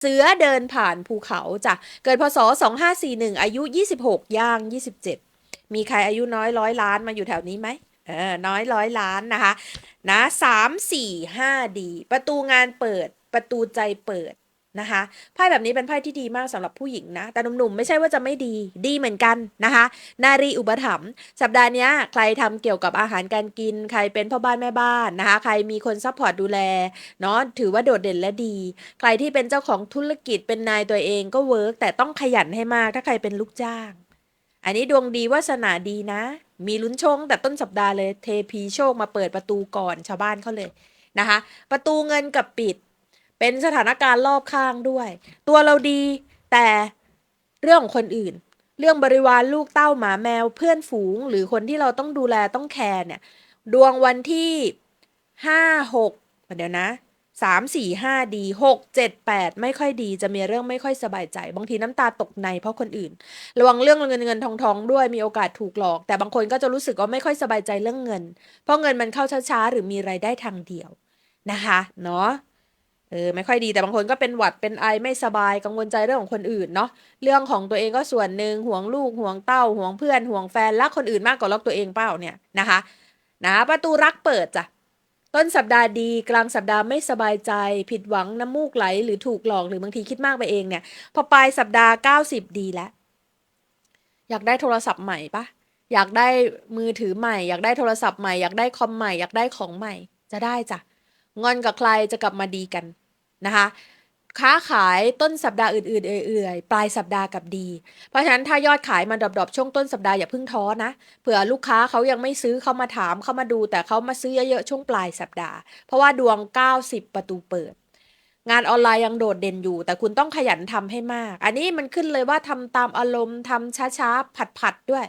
เสือเดินผ่านภูเขาจ้ะเกิดพศ 2541 อายุ 26 ย่าง 27 มีใครอายุน้อยร้อยล้านมาอยู่แถวนี้ไหมเออน้อยร้อยล้านนะคะ นะสามสี่ห้าดี ประตูงานเปิด ประตูใจเปิด นะคะไพ่แบบนี้เป็นไพ่ที่ดีมากสำหรับผู้หญิงนะ แต่หนุ่มๆไม่ใช่ว่าจะไม่ดีดีเหมือนกันนะคะ นารีอุปถัมภ์สัปดาห์นี้ใครทำเกี่ยวกับอาหารการกิน ใครเป็นพ่อบ้านแม่บ้านนะคะ ใครมีคนซัพพอร์ตดูแลเนาะถือว่าโดดเด่นและดี ใครที่เป็นเจ้าของธุรกิจเป็นนายตัวเองก็เวิร์กแต่ต้องขยันให้มาก ถ้าใครเป็นลูกจ้าง อันนี้ดวงดีวาสนาดีนะ มีลุ้นโชคตั้งแต่ต้นสัปดาห์เลย เทพีโชคมาเปิดประตูก่อนชาวบ้านเขาเลยนะคะ ประตูเงินกับปิด เป็นสถานการณ์รอบข้างด้วย ตัวเราดีแต่เรื่องของคนอื่น เรื่องบริวารลูกเต้าหมาแมวเพื่อนฝูง หรือคนที่เราต้องดูแลต้องแคร์เนี่ย ดวงวันที่ห้าหกเดี๋ยวนะสามสี่ห้าดีหกเจ็ดแปดไม่ค่อยดี จะมีเรื่องไม่ค่อยสบายใจ บางทีน้ำตาตกในเพราะคนอื่น ระวังเรื่องเงินเงินทองทองด้วยมีโอกาสถูกหลอก แต่บางคนก็จะรู้สึกว่าไม่ค่อยสบายใจเรื่องเงิน เพราะเงินมันเข้าช้าๆหรือมีไรายได้ทางเดียวนะคะ เนาะ เออไม่ค่อยดีแต่บางคนก็เป็นหวัดเป็นไอไม่สบายกังวลใจเรื่องของคนอื่นเนาะเรื่องของตัวเองก็ส่วนหนึ่งห่วงลูกห่วงเต้าห่วงเพื่อนห่วงแฟนรักคนอื่นมากกว่ารักตัวเองเปล่าเนี่ยนะคะ นะประตูรักเปิดจ้ะต้นสัปดาห์ดีกลางสัปดาห์ไม่สบายใจ ผิดหวังน้ำมูกไหลหรือถูกหลอกหรือบางทีคิดมากไปเองเนี่ยพอปลายสัปดาห์ 90 ดีแล้ว อยากได้โทรศัพท์ใหม่ปะอยากได้มือถือใหม่ อยากได้โทรศัพท์ใหม่อยากได้คอมใหม่อยากได้ของใหม่จะได้จ้ะงอนกับใครจะกลับมาดีกัน นะคะค้าขายต้นสัปดาห์อื่นๆเอื่อยๆ ปลายสัปดาห์กับดี เพราะฉะนั้นถ้ายอดขายมันดรอปๆช่วงต้นสัปดาห์อย่าเพิ่งท้อนะเผื่อลูกค้าเขายังไม่ซื้อเขามาถามเขามาดู แต่เขามาซื้อเยอะๆช่วงปลายสัปดาห์ เพราะว่าดวง 90 ประตูเปิด งานออนไลน์ยังโดดเด่นอยู่ แต่คุณต้องขยันทำให้มาก อันนี้มันขึ้นเลยว่าทำตามอารมณ์ทำช้าๆผัดๆด้วย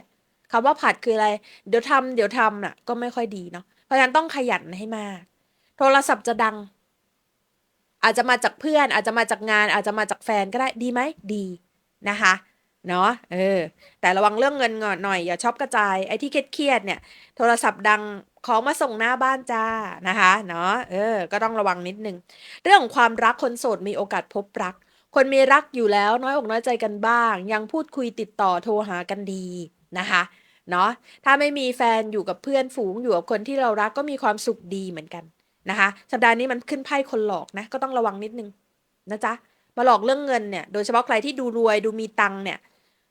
คำว่าผัดคืออะไร เดี๋ยวทำเดี๋ยวทำน่ะก็ไม่ค่อยดีเนาะเพราะฉะนั้นต้องขยันให้มาก โทรศัพท์จะดัง อาจจะมาจากเพื่อน อาจจะมาจากงาน อาจจะมาจากแฟนก็ได้ดีไหมดีนะคะเนาะเออ แต่ระวังเรื่องเงินหน่อย อย่าชอปกระจายไอ้ที่เครียดเนี่ย โทรศัพท์ดังของมาส่งหน้าบ้านจ้านะคะเนาะเออ ก็ต้องระวังนิดนึง เรื่องของความรักคนโสดมีโอกาสพบรัก คนมีรักอยู่แล้วน้อยอกน้อยใจกันบ้าง ยังพูดคุยติดต่อโทรหากันดีนะคะเนาะถ้าไม่มีแฟนอยู่กับเพื่อนฝูงอยู่กับคนที่เรารักก็มีความสุขดีเหมือนกัน นะคะ สัปดาห์นี้มันขึ้นไพ่คนหลอกนะก็ต้องระวังนิดนึงนะจ๊ะมาหลอกเรื่องเงินเนี่ยโดยเฉพาะใครที่ดูรวยดูมีตังเนี่ย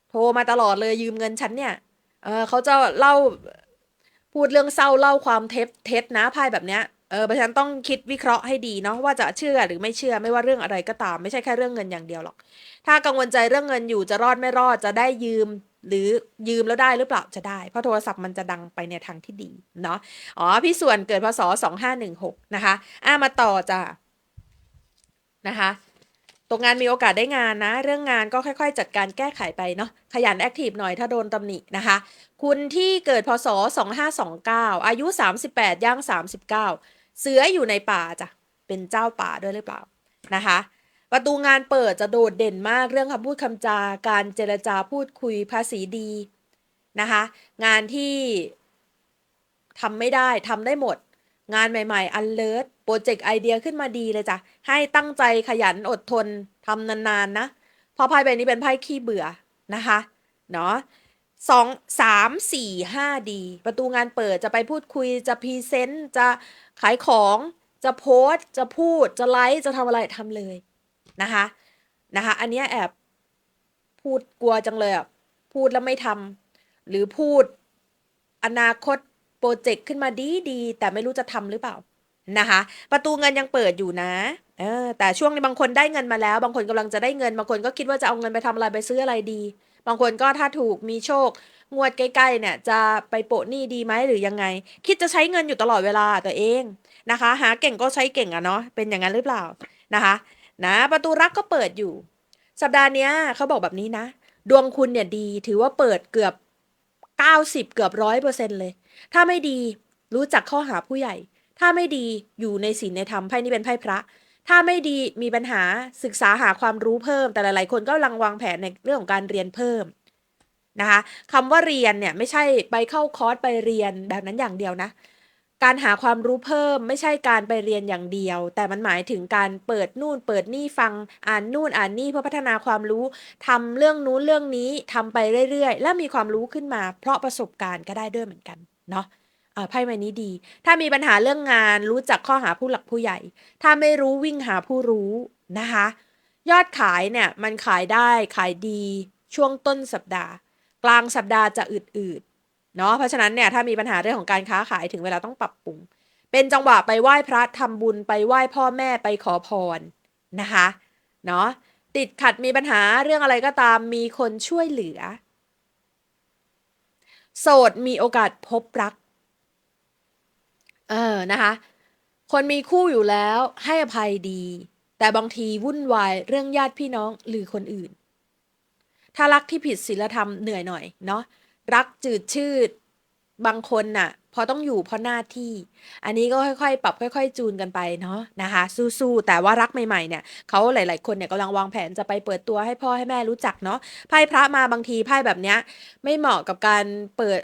โทรมาตลอดเลยยืมเงินฉันเนี่ยเออเขาจะเล่าพูดเรื่องเศร้าเล่าความเท็จเท็จนะไพ่แบบเนี้ยเออเพราะฉะนั้นต้องคิดวิเคราะห์ให้ดีเนาะว่าจะเชื่อหรือไม่เชื่อไม่ว่าเรื่องอะไรก็ตาม ไม่ใช่แค่เรื่องเงินอย่างเดียวหรอก ถ้ากังวลใจเรื่องเงินอยู่จะรอดไม่รอดจะได้ยืม หรือยืมแล้วได้หรือเปล่าจะได้ เพราะโทรศัพท์มันจะดังไปในทางที่ดีเนาะอ๋อพี่ส่วนเกิดพศสองห้าหนึ่งหกนะคะอ่ามาต่อจ้ะนะคะตกงานมีโอกาสได้งานนะ เรื่องงานก็ค่อยๆ จัดการแก้ไขไปเนาะขยันแอคทีฟหน่อยถ้าโดนตำหนินะคะ คุณที่เกิดพศ 2529 อายุ 38ย่าง39 เสืออยู่ในป่าจ้ะเป็นเจ้าป่าด้วยหรือเปล่านะคะ ประตูงานเปิดจะโดดเด่นมากเรื่องคำพูดคำจาการเจรจาพูดคุยภาษีดีนะคะ งานที่ทำไม่ได้ทำได้หมด งานใหม่ๆอันเลิศโปรเจกต์ไอเดียขึ้นมาดีเลยจ้ะ ให้ตั้งใจขยันอดทนทำนานๆนะเพราะไพ่ใบนี้เป็นไพ่ขี้เบื่อนะคะเนาะสองสามสี่ห้าดี ประตูงานเปิดจะไปพูดคุยจะพรีเซนต์จะขายของจะโพสต์จะพูดจะไลฟ์จะทำอะไรทำเลย นะคะนะคะ อันนี้แอบพูดกลัวจังเลยอะพูดแล้วไม่ทำหรือพูดอนาคตโปรเจกต์ขึ้นมาดีดีแต่ไม่รู้จะทำหรือเปล่านะคะ ประตูเงินยังเปิดอยู่นะเออแต่ช่วงนี้บางคนได้เงินมาแล้ว บางคนกำลังจะได้เงิน บางคนก็คิดว่าจะเอาเงินไปทำอะไรไปซื้ออะไรดี บางคนก็ถ้าถูกมีโชค งวดใกล้ๆเนี่ยจะไปโปะหนี้ดีไหมหรือยังไง คิดจะใช้เงินอยู่ตลอดเวลาตัวเองนะคะ หาเก่งก็ใช้เก่งอะเนาะเป็นอย่างนั้นหรือเปล่านะคะ นะประตูรักก็เปิดอยู่ สัปดาห์นี้เขาบอกแบบนี้นะ ดวงคุณเนี่ยดีถือว่าเปิดเกือบ 90 เกือบร้อยเปอร์เซ็นเลย ถ้าไม่ดีรู้จักข้อหาผู้ใหญ่ ถ้าไม่ดีอยู่ในศีลในธรรมไพ่นี้เป็นไพ่พระ ถ้าไม่ดีมีปัญหาศึกษาหาความรู้เพิ่ม แต่หลาย ๆ คนก็กำลังวางแผนในเรื่องของการเรียนเพิ่มนะคะคำว่าเรียนเนี่ยไม่ใช่ไปเข้าคอร์สไปเรียนแบบนั้นอย่างเดียวนะ การหาความรู้เพิ่มไม่ใช่การไปเรียนอย่างเดียว แต่มันหมายถึงการเปิดนู่น เปิดนี่ฟังอ่านนู่นอ่านนี่เพื่อพัฒนาความรู้ทำเรื่องนู้นเรื่องนี้ทำไปเรื่อยๆ แล้วมีความรู้ขึ้นมา เพราะประสบการณ์ก็ได้ด้วยเหมือนกันเนาะอ่าไพ่ใบนี้ดี ถ้ามีปัญหาเรื่องงานรู้จักข้อหาผู้หลักผู้ใหญ่ ถ้าไม่รู้วิ่งหาผู้รู้นะคะ ยอดขายเนี่ยมันขายได้ขายดีช่วงต้นสัปดาห์ กลางสัปดาห์จะอืดๆ เนาะเพราะฉะนั้นเนี่ยถ้ามีปัญหาเรื่องของการค้าขายถึงเวลาต้องปรับปรุง เป็นจังหวะไปไหว้พระทำบุญไปไหว้พ่อแม่ไปขอพรนะคะเนาะติดขัดมีปัญหาเรื่องอะไรก็ตามมีคนช่วยเหลือ โสดมีโอกาสพบรัก เออนะคะคนมีคู่อยู่แล้วให้อภัยดี แต่บางทีวุ่นวายเรื่องญาติพี่น้องหรือคนอื่น ถ้ารักที่ผิดศีลธรรมเหนื่อยหน่อยเนาะ รักจืดชืด บางคนน่ะ พอต้องอยู่เพราะหน้าที่ อันนี้ก็ค่อยๆ ปรับค่อย ๆ จูนกันไปเนาะนะคะ สู้ๆแต่ว่ารักใหม่ๆเนี่ยเขาหลาย ๆ คนเนี่ยกำลังวางแผนจะไปเปิดตัวให้พ่อให้แม่รู้จักเนาะไพ่พระมาบางทีไพ่แบบเนี้ยไม่เหมาะกับการเปิด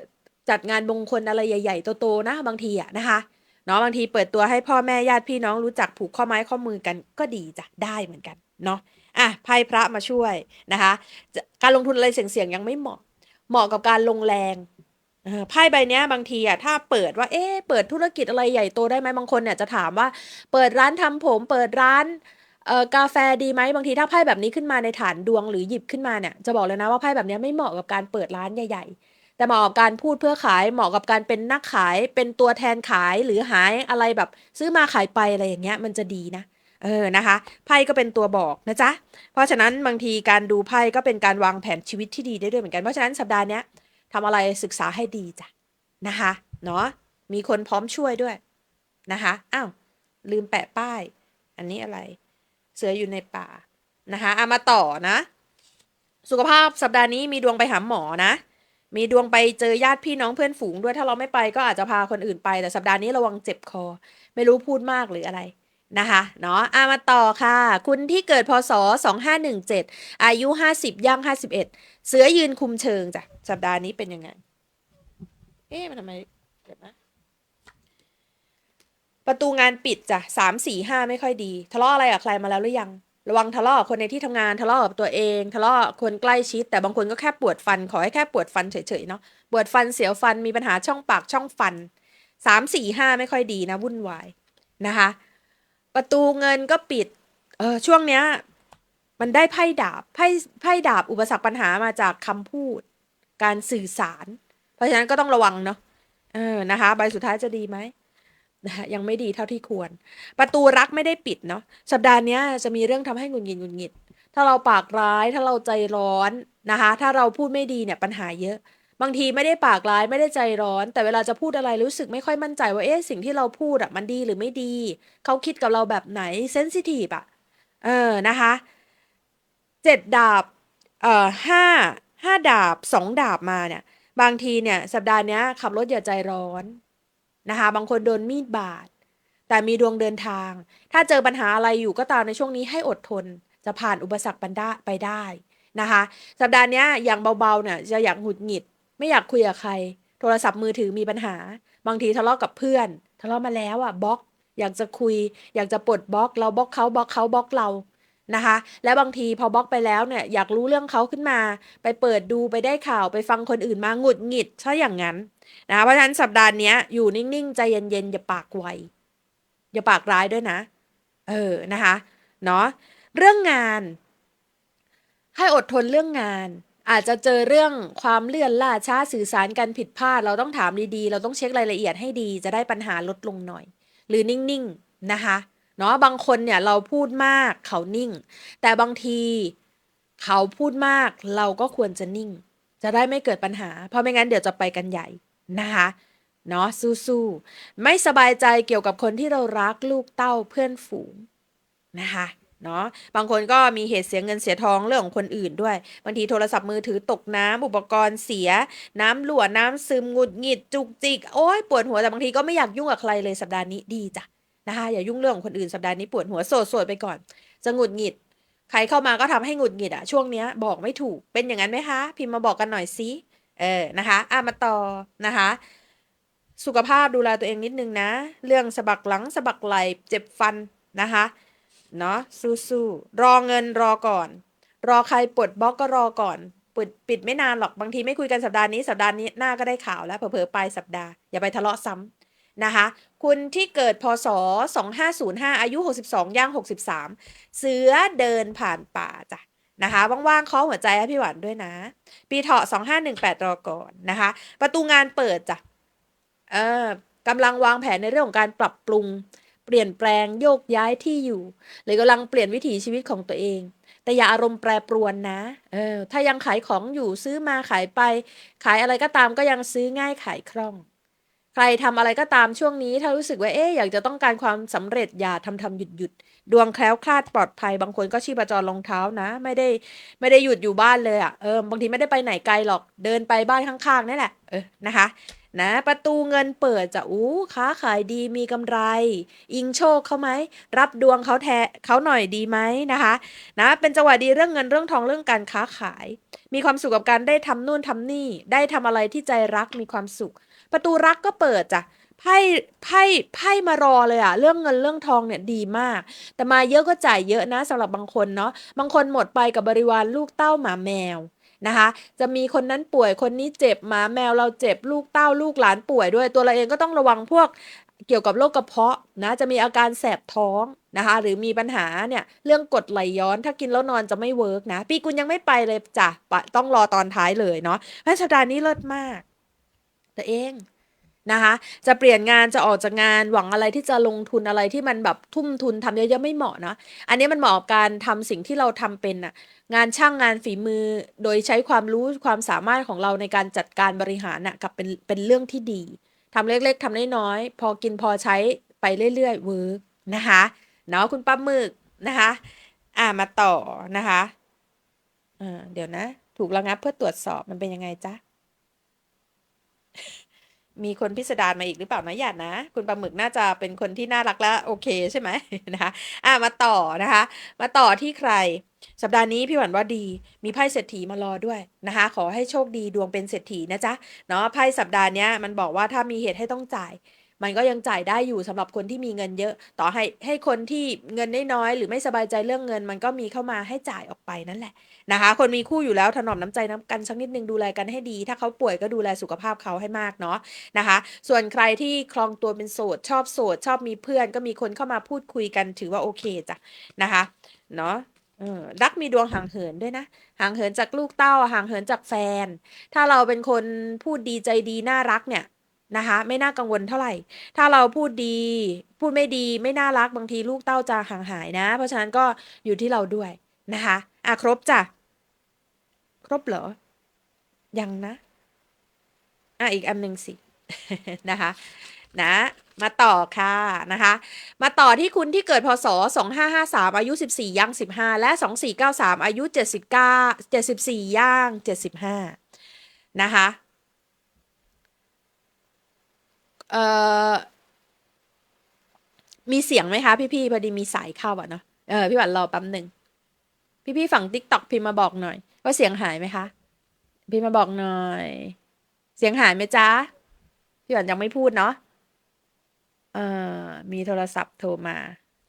จัดงานมงคลอะไรใหญ่ ๆ โตๆนะบางทีอะนะคะเนาะบางทีเปิดตัวให้พ่อแม่ญาติพี่น้องรู้จักผูกข้อไม้ข้อมือกันก็ดีจ้ะได้เหมือนกันเนาะอะไพ่พระมาช่วยนะคะ การลงทุนอะไรเสี่ยงๆยังไม่เหมาะ เหมาะกับการลงแรงไพ่ใบนี้บางทีอะถ้าเปิดว่าเอ๊เปิดธุรกิจอะไรใหญ่โตได้ไหมบางคนเนี่ยจะถามว่า เปิดร้านทำผม เปิดร้านกาแฟดีไหมบางทีถ้าไพ่แบบนี้ขึ้นมาในฐานดวงหรือหยิบขึ้นมาเนี่ยจะบอกเลยนะว่าไพ่แบบนี้ไม่เหมาะกับการเปิดร้านใหญ่ ๆ แต่เหมาะกับการพูดเพื่อขายเหมาะกับการเป็นนักขายเป็นตัวแทนขายหรือหายอะไรแบบ ซื้อมาขายไปอะไรอย่างเงี้ยมันจะดีนะ เออนะคะไพ่ก็เป็นตัวบอกนะจ๊ะเพราะฉะนั้นบางทีการดูไพ่ก็เป็นการวางแผนชีวิตที่ดีได้ด้วยเหมือนกันเพราะฉะนั้นสัปดาห์นี้ทำอะไรศึกษาให้ดีจ้ะนะคะเนาะมีคนพร้อมช่วยด้วยนะคะอ้าวลืมแปะป้าย อันนี้อะไร เสืออยู่ในป่านะคะเอามาต่อนะ สุขภาพสัปดาห์นี้มีดวงไปหาหมอนะ มีดวงไปเจอญาติพี่น้องเพื่อนฝูงด้วยถ้าเราไม่ไปก็อาจจะพาคนอื่นไปแต่สัปดาห์นี้ระวังเจ็บคอ ไม่รู้พูดมากหรืออะไร นะคะเนาะอามาต่อค่ะ คุณที่เกิดพศ 2517 อายุ 50ย่าง51 เสือยืนคุมเชิงจ้ะ สัปดาห์นี้เป็นยังไง เอ๊ะ มันทำไมเดี๋ยวนะประตูงานปิดจ้ะสามสี่ห้าไม่ค่อยดี ทะเลาะอะไรกับใครมาแล้วหรือยัง ระวังทะเลาะคนในที่ทำงานทะเลาะกับตัวเอง ทะเลาะคนใกล้ชิด แต่บางคนก็แค่ปวดฟัน ขอให้แค่ปวดฟันเฉยๆเนาะปวดฟันเสียวฟันมีปัญหาช่องปากช่องฟันสามสี่ห้าไม่ค่อยดีนะวุ่นวายนะคะ ประตูเงินก็ปิด เออช่วงเนี้ย มันได้ไพ่ดาบไพ่ไพ่ดาบอุปสรรคปัญหามาจากคำพูด การสื่อสาร เพราะฉะนั้นก็ต้องระวังเนาะเออนะคะ ใบสุดท้ายจะดีไหมนะคะยังไม่ดีเท่าที่ควร ประตูรักไม่ได้ปิดเนาะสัปดาห์เนี้ยจะมีเรื่องทำให้หงุดหงิดหงุดหงิด ถ้าเราปากร้ายถ้าเราใจร้อนนะคะ ถ้าเราพูดไม่ดีเนี่ยปัญหาเยอะ บางทีไม่ได้ปากร้ายไม่ได้ใจร้อน แต่เวลาจะพูดอะไรรู้สึกไม่ค่อยมั่นใจว่าเอ๊ะสิ่งที่เราพูดอะมันดีหรือไม่ดี เขาคิดกับเราแบบไหนเซนซิทีฟอะเออนะคะเจ็ดดาบเอ่อห้าห้าดาบสองดาบมาเนี่ย บางทีเนี่ย สัปดาห์เนี้ยขับรถอย่าใจร้อนนะคะ บางคนโดนมีดบาด แต่มีดวงเดินทาง ถ้าเจอปัญหาอะไรอยู่ก็ตามในช่วงนี้ให้อดทน จะผ่านอุปสรรคปันได้ไปได้นะคะ สัปดาห์เนี้ยอย่างเบาๆเนี่ยจะอยากหงุดหงิด ไม่อยากคุยกับใคร โทรศัพท์มือถือมีปัญหา บางทีทะเลาะกับเพื่อน ทะเลาะมาแล้วอะบล็อก อยากจะคุย อยากจะปลดบล็อก เราบล็อกเขาบล็อกเขาบล็อกเรานะคะ แล้วบางทีพอบล็อกไปแล้วเนี่ยอยากรู้เรื่องเขาขึ้นมา ไปเปิดดูไปได้ข่าวไปฟังคนอื่นมาหงุดหงิดถ้าอย่างนั้นนะคะเพราะฉะนั้นสัปดาห์นี้อยู่นิ่งๆใจเย็นๆอย่าปากไวอย่าปากร้ายด้วยนะ เออนะคะเนาะเรื่องงาน ให้อดทนเรื่องงาน อาจจะเจอเรื่องความเลื่อนล่าช้าสื่อสารกันผิดพลาด เราต้องถามดีๆ เราต้องเช็ครายละเอียดให้ดีจะได้ปัญหาลดลงหน่อย หรือนิ่งๆนะคะเนาะบางคนเนี่ยเราพูดมากเขานิ่ง แต่บางทีเขาพูดมากเราก็ควรจะนิ่ง จะได้ไม่เกิดปัญหา เพราะไม่งั้นเดี๋ยวจะไปกันใหญ่นะคะเนาะสู้ๆไม่สบายใจเกี่ยวกับคนที่เรารักลูกเต้าเพื่อนฝูงนะคะ เนาะบางคนก็มีเหตุเสียเงินเสียทองเรื่องของคนอื่นด้วยบางทีโทรศัพท์มือถือตกน้ำอุปกรณ์เสีย น้ำหลั่วน้ำซึมหงุดหงิดจุกจิกโอ้ยปวดหัวแต่บางทีก็ไม่อยากยุ่งกับใครเลยสัปดาห์นี้ดีจ้ะนะคะอย่ายุ่งเรื่องของคนอื่นสัปดาห์นี้ปวดหัวโสดโสดไปก่อน จะหงุดหงิด ใครเข้ามาก็ทำให้หงุดหงิดอะช่วงเนี้ยบอกไม่ถูกเป็นอย่างนั้นไหมคะ พิมพ์มาบอกกันหน่อยสิเออนะคะอะมาต่อนะคะสุขภาพดูแลตัวเองนิดนึงนะ เรื่องสะบักหลังสะบักไหล่เจ็บฟันนะคะ เนาะสู้ๆรอเงินรอก่อน รอใครปลดบล็อกก็รอก่อนปิดปิดไม่นานหรอกบางทีไม่คุยกันสัปดาห์นี้สัปดาห์นี้หน้าก็ได้ข่าวแล้วเผลอๆปลายสัปดาห์อย่าไปทะเลาะซ้ำนะคะ คุณที่เกิดพศ 2505 อายุ 62 ย่าง 63 เสือเดินผ่านป่าจ้ะนะคะว่างๆเคาะหัวใจให้พี่หวานด้วยนะ ปีเถาะ 2518 รอก่อนนะคะ ประตูงานเปิดจ้ะเออกำลังวางแผนในเรื่องของการปรับปรุง เปลี่ยนแปลงโยกย้ายที่อยู่ หรือกำลังเปลี่ยนวิถีชีวิตของตัวเอง แต่อย่าอารมณ์แปรปรวนนะเออถ้ายังขายของอยู่ซื้อมาขายไป ขายอะไรก็ตามก็ยังซื้อง่ายขายคล่อง ใครทำอะไรก็ตามช่วงนี้ ถ้ารู้สึกว่าเอ๊ะอยากจะต้องการความสำเร็จอย่าทำทำหยุดหยุดดวงแคล้วคลาดปลอดภัย บางคนก็ชีพจรรองเท้านะ ไม่ได้ไม่ได้หยุดอยู่บ้านเลยอะ่ะเออบางทีไม่ได้ไปไหนไกลหรอกเดินไปบ้านข้างๆนี่แหละเออนะคะ นะประตูเงินเปิดจะอู้ค้าขายดีมีกำไร อิงโชคเขาไหมรับดวงเขาแทเขาหน่อยดีไหมนะคะนะเป็นจังหวะดีเรื่องเงินเรื่องทองเรื่องการค้าขาย มีความสุขกับการได้ทำนู่นทำนี่ ได้ทำอะไรที่ใจรักมีความสุข ประตูรักก็เปิดจ้ะไพ่ไพ่ไพ่มารอเลยอะเรื่องเงินเรื่องทองเนี่ยดีมาก แต่มาเยอะก็จ่ายเยอะนะสำหรับบางคนเนาะบางคนหมดไปกับบริวารลูกเต้าหมาแมว นะคะ จะมีคนนั้นป่วยคนนี้เจ็บหมาแมวเราเจ็บลูกเต้าลูกหลานป่วยด้วย ตัวเราเองก็ต้องระวังพวกเกี่ยวกับโรคกระเพาะนะจะมีอาการแสบท้องนะคะ หรือมีปัญหาเนี่ยเรื่องกดไหลย้อนถ้ากินแล้วนอนจะไม่เวิร์กนะปีกุลยังไม่ไปเลยจ้ะปะต้องรอตอนท้ายเลยเนาะเพราะสัปดาห์นี้เลิศมาก ตัวเอง นะคะ จะเปลี่ยนงานจะออกจากงานหวังอะไรที่จะลงทุนอะไรที่มันแบบทุ่มทุนทำเยอะๆไม่เหมาะเนาะอันนี้มันเหมาะกับการทำสิ่งที่เราทำเป็นอะงานช่างงานฝีมือโดยใช้ความรู้ความสามารถของเราในการจัดการบริหารน่ะกับเป็นเป็นเรื่องที่ดีทำเล็กๆทำน้อยๆพอกินพอใช้ไปเรื่อยๆเวิร์กนะคะเนาะคุณป้าหมึกนะคะ อ่ามาต่อนะคะอ่าเดี๋ยวนะ ถูกระงับเพื่อตรวจสอบมันเป็นยังไงจ๊ะ มีคนพิสดารมาอีกหรือเปล่านะหยาดนะ คุณปลาหมึกน่าจะเป็นคนที่น่ารักและโอเคใช่ไหมนะคะอะมาต่อนะคะ มาต่อที่ใคร สัปดาห์นี้พี่หวันว่าดี มีไพ่เศรษฐีมารอด้วยนะคะ ขอให้โชคดีดวงเป็นเศรษฐีนะจ๊ะเนาะไพ่สัปดาห์นี้มันบอกว่าถ้ามีเหตุให้ต้องจ่าย มันก็ยังจ่ายได้อยู่สำหรับคนที่มีเงินเยอะ ต่อให้ให้คนที่เงินน้อยๆหรือไม่สบายใจเรื่องเงิน มันก็มีเข้ามาให้จ่ายออกไปนั่นแหละนะคะ คนมีคู่อยู่แล้วถนอมน้ำใจน้ำกันสักนิดนึงดูแลกันให้ดี ถ้าเขาป่วยก็ดูแลสุขภาพเขาให้มากเนาะนะคะ ส่วนใครที่คลองตัวเป็นโสดชอบโสดชอบมีเพื่อน ก็มีคนเข้ามาพูดคุยกันถือว่าโอเคจ้ะนะคะเนาะรักมีดวงห่างเหินด้วยนะ ห่างเหินจากลูกเต้าห่างเหินจากแฟน ถ้าเราเป็นคนพูดดีใจดีน่ารักเนี่ย นะคะ ไม่น่ากังวลเท่าไหร่ ถ้าเราพูดดี พูดไม่ดี ไม่น่ารักบางทีลูกเต้าจะห่างหายนะ เพราะฉะนั้นก็อยู่ที่เราด้วยนะคะอะครบจ้ะ ครบเหรอ ยังนะ อะอีกอันหนึ่งสิ นะคะ นะมาต่อค่ะนะคะ มาต่อที่คุณที่เกิดพศ 2553 อายุ 14ย่าง15 และ 2493 อายุ 79 74ย่าง75 นะคะ เอ่อมีเสียงไหมคะพี่ๆพอดีมีสายเข้าอะเนาะเออพี่หวันรอแป๊บหนึ่งพี่ๆฝั่ง TikTok พิมพ์มาบอกหน่อย ว่าเสียงหายไหมคะพิมพ์มาบอกหน่อย เสียงหายไหมจ๊ะพี่หวันยังไม่พูดเนาะเอ่อมีโทรศัพท์โทรมา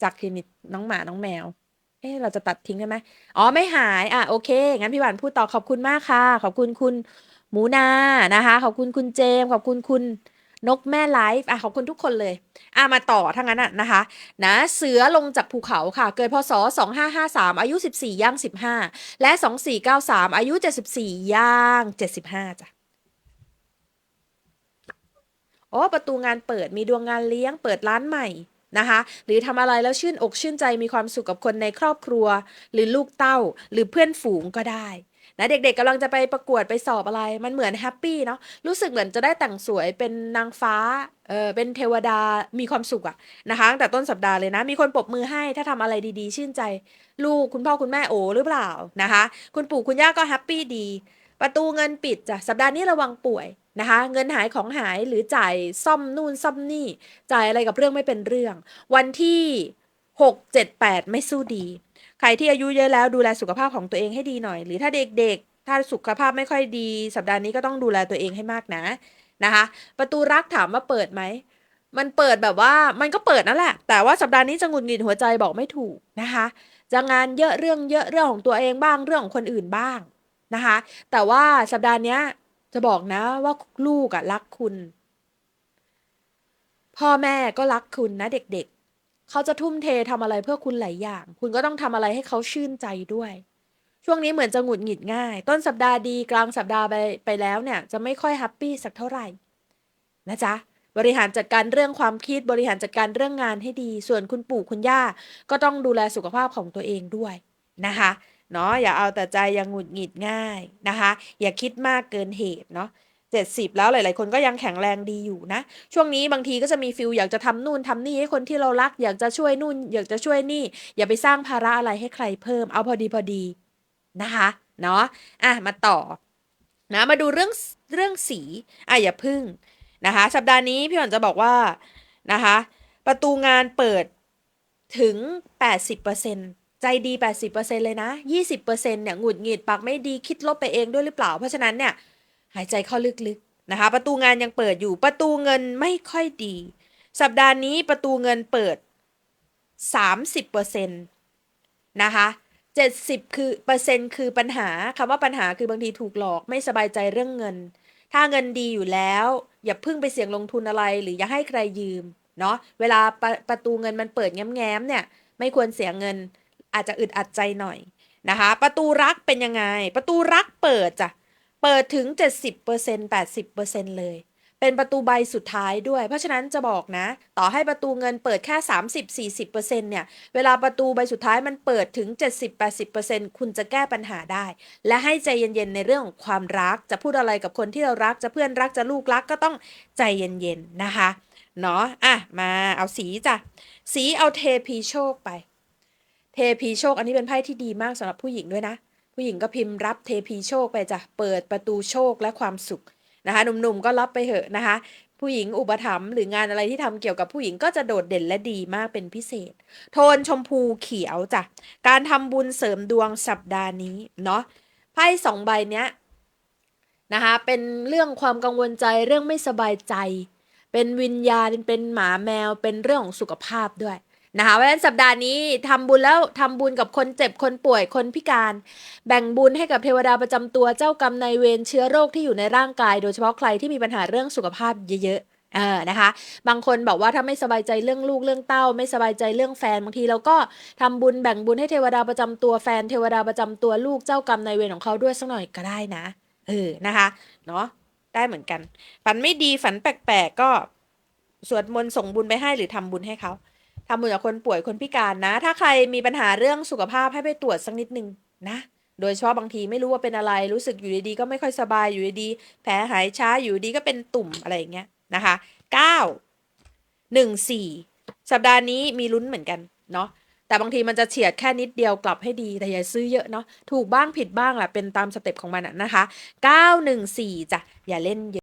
จากคลินิกน้องหมาน้องแมว เอ๊ะเราจะตัดทิ้งได้ไหมอ๋อไม่หายอะโอเคงั้นพี่หวานพูดต่อขอบคุณมากค่ะ ขอบคุณคุณหมูนานะคะ ขอบคุณคุณเจมขอบคุณคุณ นกแม่ไลฟ์อะขอบคุณทุกคนเลย อะมาต่อทั้งนั้นอะนะคะ นะ เสือลงจากภูเขาค่ะ เกิดพศ 2553 อายุ 14 ย่าง 15 และ 2493 อายุ 74 ย่าง 75จ้ะโอ๋อประตูงานเปิดมีดวงงานเลี้ยงเปิดร้านใหม่นะคะ หรือทำอะไรแล้วชื่นอกชื่นใจมีความสุขกับคนในครอบครัว หรือลูกเต้าหรือเพื่อนฝูงก็ได้ นะเด็กๆกำลังจะไปประกวดไปสอบอะไร มันเหมือนแฮปปี้เนาะรู้สึกเหมือนจะได้แต่งสวยเป็นนางฟ้าเออเป็นเทวดามีความสุขอะนะคะตั้งแต่ต้นสัปดาห์เลยนะ มีคนปรบมือให้ถ้าทำอะไรดีๆ ชื่นใจ ลูกคุณพ่อคุณแม่โอ้หรือเปล่านะคะ คุณปู่คุณย่าก็แฮปปี้ดี ประตูเงินปิดจ้ะสัปดาห์นี้ระวังป่วยนะคะ เงินหายของหายหรือจ่ายซ่อมนู่นซ่อมนี่ จ่ายอะไรกับเรื่องไม่เป็นเรื่อง วันที่หกเจ็ดแปดไม่สู้ดี ใครที่อายุเยอะแล้วดูแลสุขภาพของตัวเองให้ดีหน่อย หรือถ้าเด็กๆ ถ้าสุขภาพไม่ค่อยดี สัปดาห์นี้ก็ต้องดูแลตัวเองให้มากนะนะคะ ประตูรักถามว่าเปิดไหมมันเปิดแบบว่ามันก็เปิดนั่นแหละ แต่ว่าสัปดาห์นี้จะงุดหงิดหัวใจบอกไม่ถูกนะคะจะงานเยอะเรื่องเยอะเรื่องของตัวเองบ้างเรื่องของคนอื่นบ้างนะคะ แต่ว่าสัปดาห์นี้จะบอกนะว่าลูกอะรักคุณ พ่อแม่ก็รักคุณนะเด็กๆ เขาจะทุ่มเททำอะไรเพื่อคุณหลายอย่าง คุณก็ต้องทำอะไรให้เขาชื่นใจด้วย ช่วงนี้เหมือนจะหงุดหงิดง่าย ต้นสัปดาห์ดีกลางสัปดาห์ไปไปแล้วเนี่ย จะไม่ค่อยแฮปปี้สักเท่าไหร่นะจ๊ะบริหารจัดการเรื่องความคิดบริหารจัดการเรื่องงานให้ดี ส่วนคุณปู่คุณย่า ก็ต้องดูแลสุขภาพของตัวเองด้วยนะคะเนาะอย่าเอาแต่ใจอยังหงุดหงิดง่ายนะคะ อย่าคิดมากเกินเหตุเนาะ เจ็ดสิบแล้วหลาย ๆ คนก็ยังแข็งแรงดีอยู่นะ ช่วงนี้บางทีก็จะมีฟิลอยากจะทำนู่นทำนี่ให้คนที่เรารัก อยากจะช่วยนู่น อยากจะช่วยนี่ อย่าไปสร้างภาระอะไรให้ใครเพิ่ม เอาพอดีพอดีนะคะเนาะอะมาต่อนะมาดูเรื่องเรื่องสีอะอย่าพึ่งนะคะ สัปดาห์นี้พี่หวันจะบอกว่านะคะ ประตูงานเปิดถึง 80%ใจดี 80%เลยนะ 20%เนี่ยหงุดหงิดปากไม่ดีคิดลบไปเองด้วยหรือเปล่า เพราะฉะนั้นเนี่ย หายใจเข้าลึกๆนะคะ ประตูงานยังเปิดอยู่ ประตูเงินไม่ค่อยดี สัปดาห์นี้ประตูเงินเปิด 30%นะคะ70คือเปอร์เซ็นต์คือปัญหาคำว่าปัญหาคือบางทีถูกหลอกไม่สบายใจเรื่องเงิน ถ้าเงินดีอยู่แล้ว อย่าพึ่งไปเสี่ยงลงทุนอะไรหรืออย่าให้ใครยืมเนาะเวลาประประตูเงินมันเปิดแง้มๆเนี่ย ไม่ควรเสียเงินอาจจะอึดอัดใจหน่อยนะคะ ประตูรักเป็นยังไง ประตูรักเปิดจ้ะ เปิดถึง 70% 80%เลย เป็นประตูใบสุดท้ายด้วย เพราะฉะนั้นจะบอกนะ ต่อให้ประตูเงินเปิดแค่ 30-40%เนี่ย เวลาประตูใบสุดท้ายมันเปิดถึง 70-80%คุณจะแก้ปัญหาได้ และให้ใจเย็นๆ ในเรื่องของความรัก จะพูดอะไรกับคนที่เรารัก จะเพื่อนรัก จะลูกรัก ก็ต้องใจเย็นๆ นะคะ เนาะ อะ มาเอาสีจ้ะ สีเอาเทพีโชคไป เทพีโชค อันนี้เป็นไพ่ที่ดีมากสำหรับผู้หญิงด้วยนะ ผู้หญิงก็พิมพ์รับเทพีโชคไปจ้ะเปิดประตูโชคและความสุขนะคะหนุ่มๆก็รับไปเหอะนะคะ ผู้หญิงอุปถัมภ์หรืองานอะไรที่ทำเกี่ยวกับผู้หญิงก็จะโดดเด่นและดีมากเป็นพิเศษ โทนชมพูเขียวจ้ะการทำบุญเสริมดวงสัปดาห์นี้เนาะไพ่สองใบเนี้ยนะคะเป็นเรื่องความกังวลใจเรื่องไม่สบายใจ เป็นวิญญาณเป็นหมาแมวเป็นเรื่องของสุขภาพด้วย นะคะเพราะฉะนั้นสัปดาห์นี้ทำบุญแล้วทำบุญกับคนเจ็บคนป่วยคนพิการ แบ่งบุญให้กับเทวดาประจำตัวเจ้ากรรมนายเวรเชื้อโรคที่อยู่ในร่างกาย โดยเฉพาะใครที่มีปัญหาเรื่องสุขภาพเยอะๆเออนะคะ บางคนบอกว่าถ้าไม่สบายใจเรื่องลูกเรื่องเต้า ไม่สบายใจเรื่องแฟนบางทีเราก็ทำบุญแบ่งบุญให้เทวดาประจำตัวแฟนเทวดาประจำตัวลูกเจ้ากรรมนายเวรของเขาด้วยสักหน่อยก็ได้นะเออนะคะเนาะได้เหมือนกัน ฝันไม่ดีฝันแปลกๆก็สวดมนต์ส่งบุญไปให้หรือทำบุญให้เขา ทำบุญกับคนป่วยคนพิการนะ ถ้าใครมีปัญหาเรื่องสุขภาพให้ไปตรวจสักนิดนึงนะ โดยเฉพาะบางทีไม่รู้ว่าเป็นอะไรรู้สึกอยู่ดีๆก็ไม่ค่อยสบายอยู่ดีๆแผลหายช้าอยู่ดีก็เป็นตุ่มอะไรอย่างเงี้ยนะคะเก้าหนึ่งสี่สัปดาห์นี้มีลุ้นเหมือนกันเนาะแต่บางทีมันจะเฉียดแค่นิดเดียวกลับให้ดีแต่อย่าซื้อเยอะเนาะถูกบ้างผิดบ้างแหละเป็นตามสเต็ปของมันอะนะคะเก้าหนึ่งสี่จ้ะอย่าเล่นเยอะ